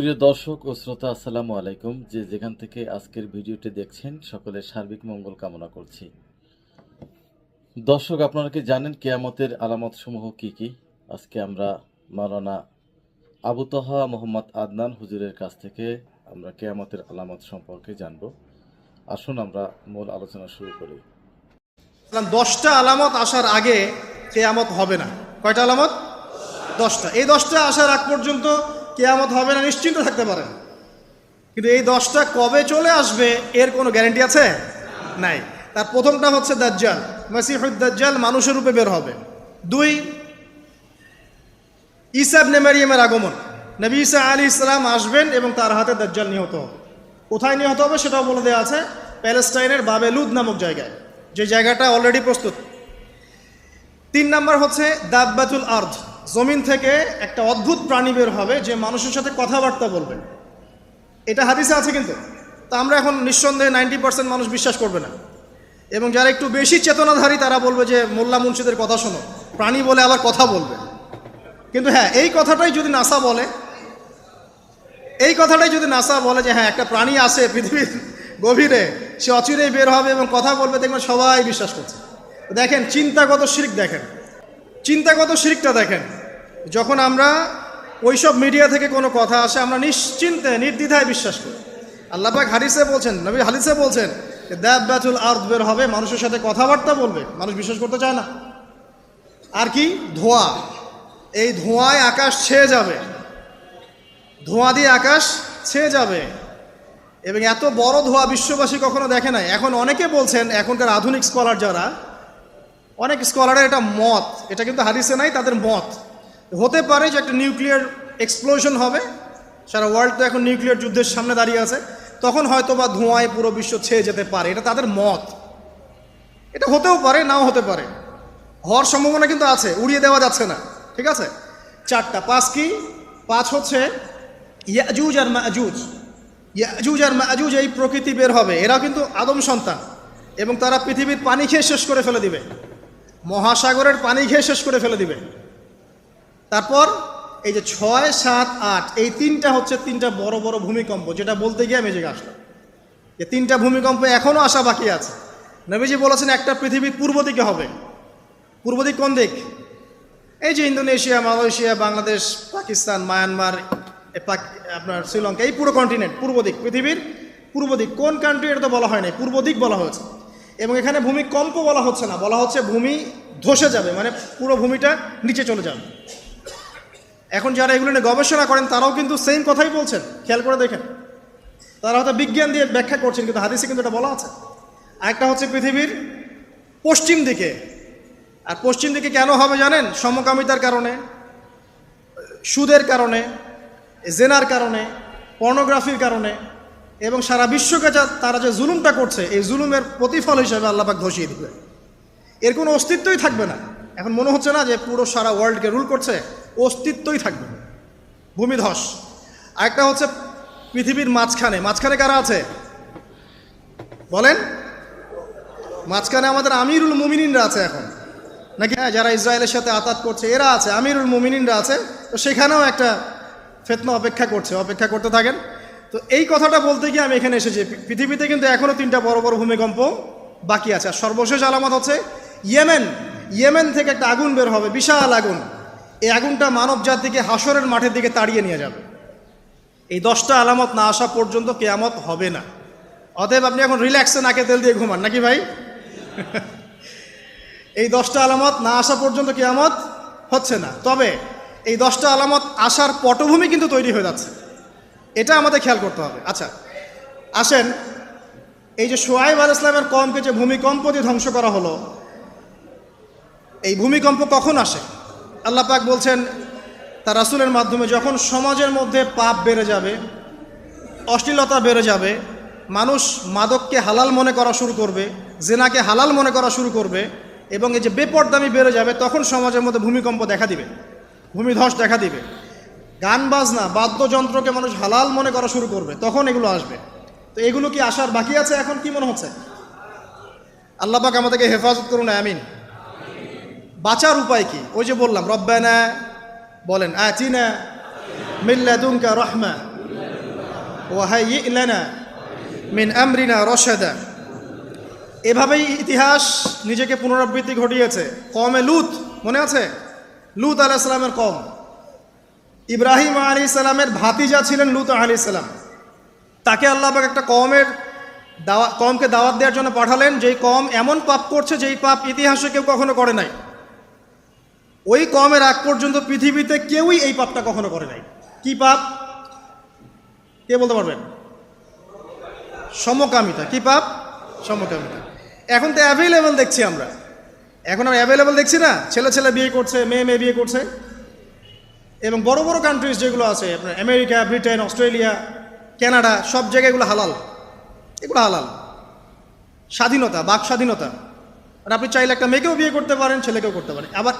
প্রিয় দর্শক ও শ্রোতা, আসসালামু আলাইকুম। যে যেখান থেকে আজকের ভিডিওটি দেখছেন, সকলের সার্বিক মঙ্গল কামনা করছি। দর্শক, আপনারা কি জানেন কেয়ামতের আলামত সমূহ কি কি? আজকে আমরা মাওলানা আবু তহা মোহাম্মদ আদনান হুজুরের কাছ থেকে আমরা কেয়ামতের আলামত সম্পর্কে জানব। আসুন আমরা মূল আলোচনা শুরু করি। দশটা আলামত আসার আগে কেয়ামত হবে না। কয়টা আলামত? দশটা। এই দশটা আসার আগ পর্যন্ত কেয়ামত হবে না নিশ্চিন্ত থাকতে পারেন কিন্তু এই দশটা কবে চলে আসবে, এর কোনো গ্যারেন্টি আছে? নাই। তার প্রথমটা হচ্ছে দাজ্জাল। দাজ্জাল মানুষের রূপে বের হবে। দুই ইসাব নেমারিয়ামের আগমন। নবী ইসা আলী ইসলাম আসবেন এবং তার হাতে দাজ্জাল নিহত হবে। কোথায় নিহত হবে সেটাও বলে দেওয়া আছে প্যালেস্টাইনের বাবেলুদ নামক জায়গায়, যে জায়গাটা অলরেডি প্রস্তুত। তিন নাম্বার হচ্ছে দাব্বাতুল আর্ধ জমিন থেকে একটা অদ্ভুত প্রাণী বের হবে যে মানুষের সাথে কথাবার্তা বলবে। এটা হাদিসে আছে কিন্তু। তা আমরা এখন নিঃসন্দেহে নাইনটি পার্সেন্ট মানুষ বিশ্বাস করবে না। এবং যারা একটু বেশি চেতনাধারী, তারা বলবে যে, মোল্লা মুন্সিদের কথা শোনো। প্রাণী বলে আবার কথা বলবে। কিন্তু হ্যাঁ এই কথাটাই যদি নাসা বলে, এই কথাটাই যদি নাসা বলে যে হ্যাঁ একটা প্রাণী আছে পৃথিবীর গভীরে, সে অচিরেই বের হবে এবং কথা বলবে, দেখবেন সবাই বিশ্বাস করছে। দেখেন, চিন্তাগত শিরিক দেখেন। চিন্তাগত শিরিকটা দেখেন। যখন আমরা ওইসব মিডিয়া থেকে কোনো কথা আসে, আমরা নিশ্চিন্তে, নির্দ্বিধায় বিশ্বাস করি। আল্লাপাক হারিসে বলছেন, নবী হালিসে বলছেন দ্যাব ব্যাথুল আর্থ বের হবে, মানুষের সাথে কথাবার্তা বলবে, মানুষ বিশ্বাস করতে চায় না। আর কি? ধোঁয়া। এই ধোঁয়ায় আকাশ ছেয়ে যাবে। ধোঁয়া দিয়ে আকাশ ছেয়ে যাবে। এবং এত বড় ধোঁয়া বিশ্ববাসী কখনো দেখে নাই। এখন অনেকে বলছেন, এখনকার আধুনিক স্কলার যারা, অনেক স্কলারের এটা মত, এটা কিন্তু হাদিসে নাই, তাদের মত। হতে পারে যে একটা নিউক্লিয়ার এক্সপ্লোশন হবে। সারা ওয়ার্ল্ড তো এখন নিউক্লিয়ার যুদ্ধের সামনে দাঁড়িয়ে আছে। তখন হয়তো বা ধোঁয়ায় পুরো বিশ্ব ছেয়ে যেতে পারে। এটা তাদের মত। এটা হতেও পারে, নাও হতে পারে। হওয়ার সম্ভাবনা কিন্তু আছে, উড়িয়ে দেওয়া যাচ্ছে না। ঠিক আছে? চারটা, পাঁচ কি? পাঁচ হচ্ছে ইয়াজুজ আর মাজুজ। ইয়াজুজ আর মাজুজ এই প্রকৃতি বের হবে। এরাও কিন্তু আদম সন্তান। এবং তারা পৃথিবীর পানি খেয়ে শেষ করে ফেলে দিবে। মহাসাগরের পানি খেয়ে শেষ করে ফেলে দিবে। তারপর এই যে ছয়, সাত, আট, এই তিনটা হচ্ছে তিনটা বড় বড় ভূমিকম্প, যেটা বলতে গিয়ে আমি জেগে আসলাম। যে তিনটা ভূমিকম্প এখনও আসা বাকি আছে। নবীজি বলেছেন, একটা পৃথিবীর পূর্ব দিকে হবে। পূর্ব দিক কোন দিক? এই যে Indonesia, Malaysia, Bangladesh, Pakistan, Myanmar আপনার শ্রীলঙ্কা, এই পুরো কন্টিনেন্ট পূর্ব দিক, পৃথিবীর পূর্ব দিক। কোন কান্ট্রি এটা তো বলা হয় নাই, পূর্ব দিক বলা হয়েছে। এবং এখানে ভূমিকম্প বলা হচ্ছে না, বলা হচ্ছে ভূমি ধসে যাবে মানে পুরো ভূমিটা নিচে চলে যাবে। এখন যারা এগুলো নিয়ে গবেষণা করেন, তারাও কিন্তু সেম কথাই বলছেন। খেয়াল করে দেখেন। তারা হয়তো বিজ্ঞান দিয়ে ব্যাখ্যা করছেন, কিন্তু হাদিসে কিন্তু এটা বলা আছে। আরেকটা হচ্ছে পৃথিবীর পশ্চিম দিকে। আর পশ্চিম দিকে কেন হবে জানেন? সমকামিতার কারণে, সুদের কারণে, জেনার কারণে পর্নোগ্রাফির কারণে, এবং সারা বিশ্বকে যা তারা যে জুলুমটা করছে, এই জুলুমের প্রতিফল হিসাবে আল্লাপাক ধসিয়ে দিবে এর কোনো অস্তিত্বই থাকবে না। এখন মনে হচ্ছে না যে পুরো সারা ওয়ার্ল্ডকে রুল করছে? অস্তিত্বই থাকবে ভূমিধস আরেকটা হচ্ছে পৃথিবীর মাঝখানে। মাঝখানে কারা আছে? বলেন। মাঝখানে আমাদের আমিরুল মুমিনিনরা আছে এখন। নাকি? হ্যাঁ যারা ইসরায়েলের সাথে আতাত করছে, এরা আছে। আমিরুল মুমিনিনরা আছে। তো সেখানেও একটা ফেতনা অপেক্ষা করছে। অপেক্ষা করতে থাকেন। তো এই কথাটা বলতে গিয়ে আমি এখানে এসেছি। পৃথিবীতে কিন্তু এখনও তিনটা বড় বড় ভূমিকম্প বাকি আছে। আর সর্বশেষ আলামত হচ্ছে ইয়েমেন। ইয়েমেন থেকে একটা আগুন বের হবে। বিশাল আগুন। এই আগুনটা মানব জাতিকে হাসরের মাঠের দিকে তাড়িয়ে নিয়ে যাবে। এই দশটা আলামত না আসা পর্যন্ত কেয়ামত হবে না। অতএব আপনি এখন রিল্যাক্সে নাকে তেল দিয়ে ঘুমান, নাকি ভাই? এই দশটা আলামত না আসা পর্যন্ত কেয়ামত হচ্ছে না। তবে এই দশটা আলামত আসার পটভূমি কিন্তু তৈরি হয়ে যাচ্ছে। এটা আমাদের খেয়াল করতে হবে। আচ্ছা আসেন, এই যে সোয়াইব আল ইসলামের কমকে যে ভূমিকম্প দিয়ে ধ্বংস করা হলো, এই ভূমিকম্প কখন আসে? আল্লাহ পাক বলছেন, তার রাসুলের মাধ্যমে যখন সমাজের মধ্যে পাপ বেড়ে যাবে, অশ্লীলতা বেড়ে যাবে, মানুষ মাদককে হালাল মনে করা শুরু করবে, জেনাকে হালাল মনে করা শুরু করবে, এবং এই যে বেপরদামি বেড়ে যাবে, তখন সমাজের মধ্যে ভূমিকম্প দেখা দিবে, ভূমিধস দেখা দিবে। গান বাজনা, বাদ্যযন্ত্রকে মানুষ হালাল মনে করা শুরু করবে, তখন এগুলো আসবে। তো এগুলো কি আসার বাকি আছে? এখন কি মনে হচ্ছে? আল্লাহ পাক আমাদেরকে হেফাজত করুন, আমিন। বাঁচার উপায় কি? ওই যে বললাম, রব্বানা বলেন আচিনা মিল্লাদুনকা রহমা ওয়াহাই ইলানা মিন আমরিনা রশাদা। এভাবেই ইতিহাস নিজেকে পুনরাবৃত্তি ঘটিয়েছে। কমে লুত, মনে আছে? লুত আলাহ সালামের কম ইব্রাহিম আলী সালামের ভাতিজা ছিলেন লুত আলী সালাম। তাকে আল্লাহ পাক একটা কমের দাওয়া কমকে দাওয়াত দেওয়ার জন্য পাঠালেন। যেই কম এমন পাপ করছে, যেই পাপ ইতিহাসে কেউ কখনো করে নাই। ওই কমের আগ পর্যন্ত পৃথিবীতে কেউই এই পাপটা কখনো করে নাই। কি পাপ? কে বলতে পারবেন? সমকামিতা। কি পাপ? সমকামিতা। এখন তো অ্যাভেলেবল দেখছি আমরা। এখন আমরা অ্যাভেলেবল দেখছি না। ছেলে ছেলে বিয়ে করছে, মেয়ে মেয়ে বিয়ে করছে। এবং বড় বড় কান্ট্রিজ যেগুলো আছে, আপনার আমেরিকা, ব্রিটেন, অস্ট্রেলিয়া, কানাডা, সব জায়গায় এগুলো হালাল। এগুলো হালাল। স্বাধীনতা, বাক স্বাধীনতা। আর আপনি চাইলে একটা মেয়েকেও বিয়ে করতে পারেন, ছেলেকেও করতে পারেন। আবার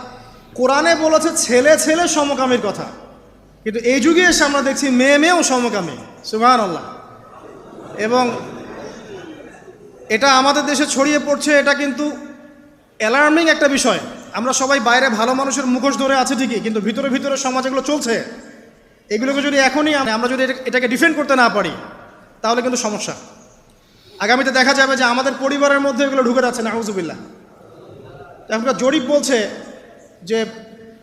কোরআনে বলেছে, ছেলে ছেলে সমকামীর কথা। কিন্তু এই যুগে এসে আমরা দেখছি মেয়ে মেয়েও সমকামী। সুহান আল্লাহ এবং এটা আমাদের দেশে ছড়িয়ে পড়ছে, এটা কিন্তু অ্যালার্মিং একটা বিষয়। আমরা সবাই বাইরে ভালো মানুষের মুখোশ ধরে আছে ঠিকই, কিন্তু ভিতরে ভিতরে সমাজ এগুলো চলছে। এগুলোকে যদি এখনই আম- আমরা যদি এটা- এটাকে ডিফেন্ড করতে না পারি, তাহলে কিন্তু সমস্যা। আগামীতে দেখা যাবে যে আমাদের পরিবারের মধ্যে এগুলো ঢুকে যাচ্ছে নাহুজুবিল্লাহ এখনকার জরিপ বলছে যে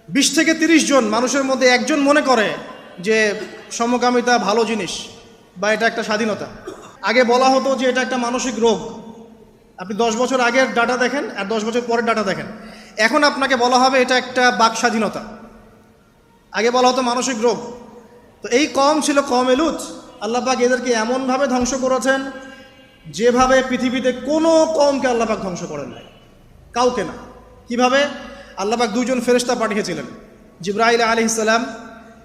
বিশ থেকে তিরিশ জন মানুষের মধ্যে একজন মনে করে যে সমকামিতা ভালো জিনিস বা এটা একটা স্বাধীনতা। আগে বলা হতো যে এটা একটা মানসিক রোগ। আপনি দশ বছর আগের ডাটা দেখেন আর দশ বছর পরের ডাটা দেখেন। এখন আপনাকে বলা হবে এটা একটা বাক স্বাধীনতা। আগে বলা হতো মানসিক রোগ। তো এই কম ছিল কম এলুত। আল্লাপাক এদেরকে এমনভাবে ধ্বংস করেছেন যেভাবে পৃথিবীতে কোনো কমকে আল্লাপাক ধ্বংস করেন নাই। কাউকে না। কীভাবে? আল্লাপাক দুজন ফেরেশতা পাঠিয়েছিলেন, জিব্রাইল আলি ইসলাম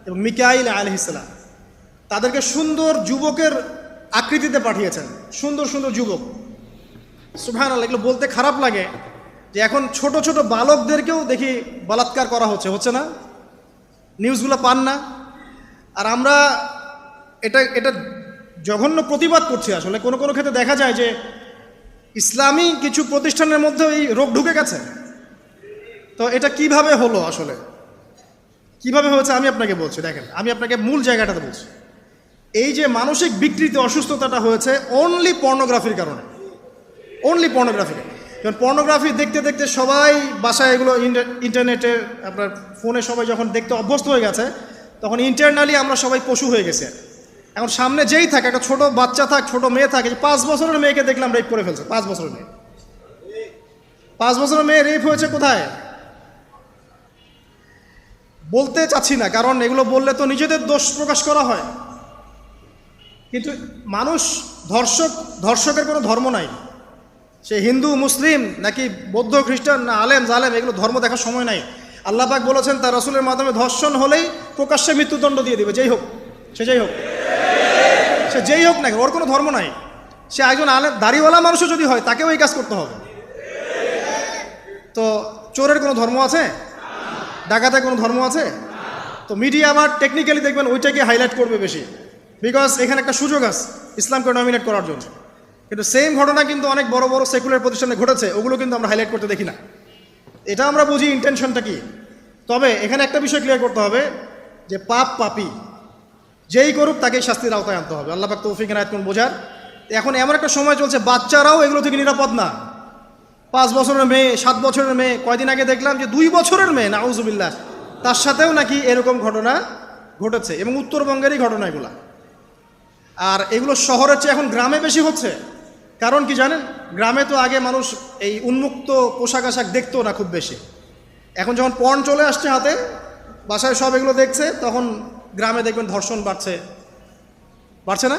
এবং মিকাইল আলি ইসলাম তাদেরকে সুন্দর যুবকের আকৃতিতে পাঠিয়েছেন, সুন্দর সুন্দর যুবক। সুভান আল্লাহ এগুলো বলতে খারাপ লাগে যে এখন ছোট ছোট বালকদেরকেও দেখি বলাৎকার করা হচ্ছে হচ্ছে না? নিউজগুলো পান না? আর আমরা এটা এটা জঘন্য প্রতিবাদ করছি আসলে। কোনো কোনো ক্ষেত্রে দেখা যায় যে ইসলামী কিছু প্রতিষ্ঠানের মধ্যে এই রোগ ঢুকে গেছে। তো এটা কীভাবে হলো আসলে? কীভাবে হয়েছে আমি আপনাকে বলছি, দেখেন, আমি আপনাকে মূল জায়গাটাতে বলছি। এই যে মানসিক বিকৃতি, অসুস্থতাটা হয়েছে অনলি পর্নোগ্রাফির কারণে। অনলি পর্নোগ্রাফি কারণ পর্নোগ্রাফি দেখতে দেখতে সবাই বাসায় এগুলো ইন্টার- ইন্টারনেটে আপনার ফোনে সবাই যখন দেখতে অভ্যস্ত হয়ে গেছে, তখন ইন্টারনালি আমরা সবাই পশু হয়ে গেছে এখন সামনে যেই থাকে, একটা ছোট বাচ্চা থাক, ছোট মেয়ে থাকে পাঁচ বছরের মেয়েকে দেখলাম রেপ করে ফেলছে, পাঁচ বছরের মেয়ে। পাঁচ বছরের মেয়ে রেপ হয়েছে কোথায়? বলতে চাচ্ছি না কারণ এগুলো বললে তো নিজেদের দোষ প্রকাশ করা হয়। কিন্তু মানুষ ধর্ষক ধর্ষকের কোনো ধর্ম নাই। সে হিন্দু মুসলিম নাকি বৌদ্ধ খ্রিস্টান না আলেম জালেম এগুলো ধর্ম দেখার সময় নাই। আল্লাহ পাক বলেছেন তার রসুলের মাধ্যমে ধর্ষণ হলেই প্রকাশ্যে মৃত্যুদণ্ড দিয়ে দেবে। যেই হোক সে যেই হোক। সে যেই হোক না কেন, ওর কোনো ধর্ম নাই। সে একজন আলেম দাড়িওয়ালা মানুষও যদি হয় তাকেও এই কাজ করতে হবে। তো চোরের কোনো ধর্ম আছে? ডাকাতের কোনো ধর্ম আছে? তো মিডিয়া আবার টেকনিক্যালি দেখবেন ওইটাকে হাইলাইট করবে বেশি। বিকজ এখানে একটা সুযোগ আছে, ইসলামকে ডমিনেট করার জন্য। কিন্তু সেম ঘটনা কিন্তু অনেক বড় বড় সেকুলার প্রতিষ্ঠানে ঘটেছে, ওগুলো কিন্তু আমরা হাইলাইট করতে দেখি না। এটা আমরা বুঝি ইন্টেনশনটা কি? তবে এখানে একটা বিষয় ক্লিয়ার করতে হবে, যে পাপ পাপি, যেই করুক তাকেই শাস্তির আওতায় আনতে হবে। আল্লাহ পাক তৌফিক বোঝার। এখন এমন একটা সময় চলছে, বাচ্চারাও এগুলো থেকে নিরাপদ না। পাঁচ বছরের মেয়ে, সাত বছরের মেয়ে। কয়দিন আগে দেখলাম যে দুই বছরের মেয়ে না নাউজুবিল্লাহ। তার সাথেও নাকি এরকম ঘটনা ঘটেছে এবং উত্তরবঙ্গেরই ঘটনা এগুলা। আর এগুলো শহরের চেয়ে এখন গ্রামে বেশি হচ্ছে। কারণ কি জানেন? গ্রামে তো আগে মানুষ এই উন্মুক্ত পোশাক আশাক দেখতো না খুব বেশি। এখন যখন পণ চলে আসছে হাতে, বাসায় সব এগুলো দেখছে, তখন গ্রামে দেখবেন ধর্ষণ বাড়ছে। বাড়ছে না?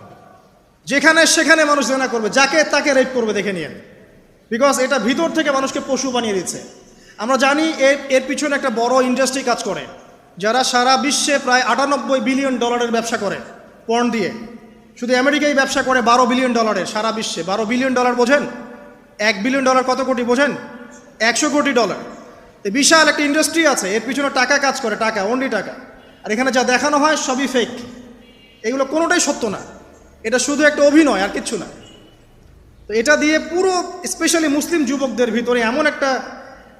যেখানে সেখানে মানুষ জেনা করবে, যাকে তাকে রেপ করবে, দেখে নিয়ে বিকজ এটা ভিতর থেকে মানুষকে পশু বানিয়ে দিচ্ছে। আমরা জানি এর এর পিছনে একটা বড় ইন্ডাস্ট্রি কাজ করে, যারা সারা বিশ্বে প্রায় আটানব্বই বিলিয়ন ডলারের ব্যবসা করে পর্ন দিয়ে। শুধু আমেরিকাই ব্যবসা করে বারো বিলিয়ন ডলারের সারা বিশ্বে। বারো বিলিয়ন ডলার বোঝেন? এক বিলিয়ন ডলার কত কোটি বোঝেন? একশো কোটি ডলার বিশাল একটা ইন্ডাস্ট্রি আছে, এর পিছনে টাকা কাজ করে, টাকা অনলি টাকা। আর এখানে যা দেখানো হয়, সবই ফেক এগুলো কোনোটাই সত্য না। এটা শুধু একটা অভিনয়, আর কিচ্ছু না। তো এটা দিয়ে পুরো স্পেশালি মুসলিম যুবকদের ভিতরে এমন একটা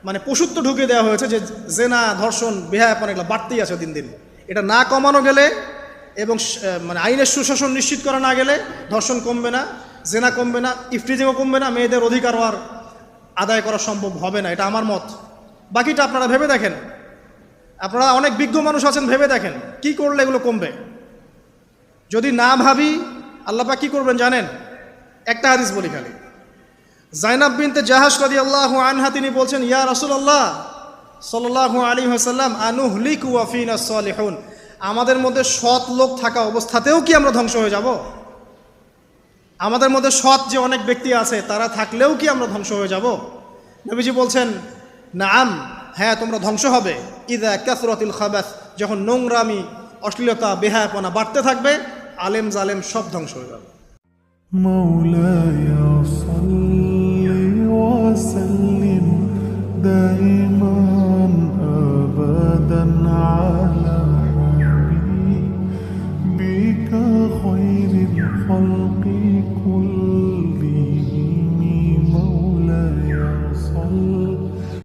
মানে পশুত্ব ঢুকে দেওয়া হয়েছে যে জেনা, ধর্ষণ, বেহায়াপন এগুলো বাড়তেই আছে দিন দিন। এটা না কমানো গেলে এবং মানে আইনের সুশাসন নিশ্চিত করা না গেলে ধর্ষণ কমবে না, জেনা কমবে না, ইফটিজিংও কমবে না, মেয়েদের অধিকারও আর আদায় করা সম্ভব হবে না, এটা আমার মত। বাকিটা আপনারা ভেবে দেখেন। আপনারা অনেক বিজ্ঞ মানুষ আছেন, ভেবে দেখেন, কি করলে এগুলো কমবে? যদি না ভাবি আল্লাপা কি করবেন জানেন? একটা হাদিস বলি খালি। জাইনাব বিনতে জাহাজ রাদি আল্লাহ আনহা তিনি বলছেন, ইয়া রাসূলুল্লাহ, সাল্লাল্লাহু আলাইহি ওয়াসাল্লাম, আনুহলিকু ওয়া ফিনা সালিহুন। আমাদের মধ্যে সৎ লোক থাকা অবস্থাতেও কি আমরা ধ্বংস হয়ে যাব? আমাদের মধ্যে সৎ যে অনেক ব্যক্তি আছে, তারা থাকলেও কি আমরা ধ্বংস হয়ে যাব? নবীজি বলছেন, নাম হ্যাঁ তোমরা ধ্বংস হবে। ইদা কাসরাতিল খাবাস, যখন নোংরামি, অশ্লীলতা, বেহায়াপনা বাড়তে থাকবে আলেম জালেম সব ধ্বংস হয়ে যাবে خير الخلق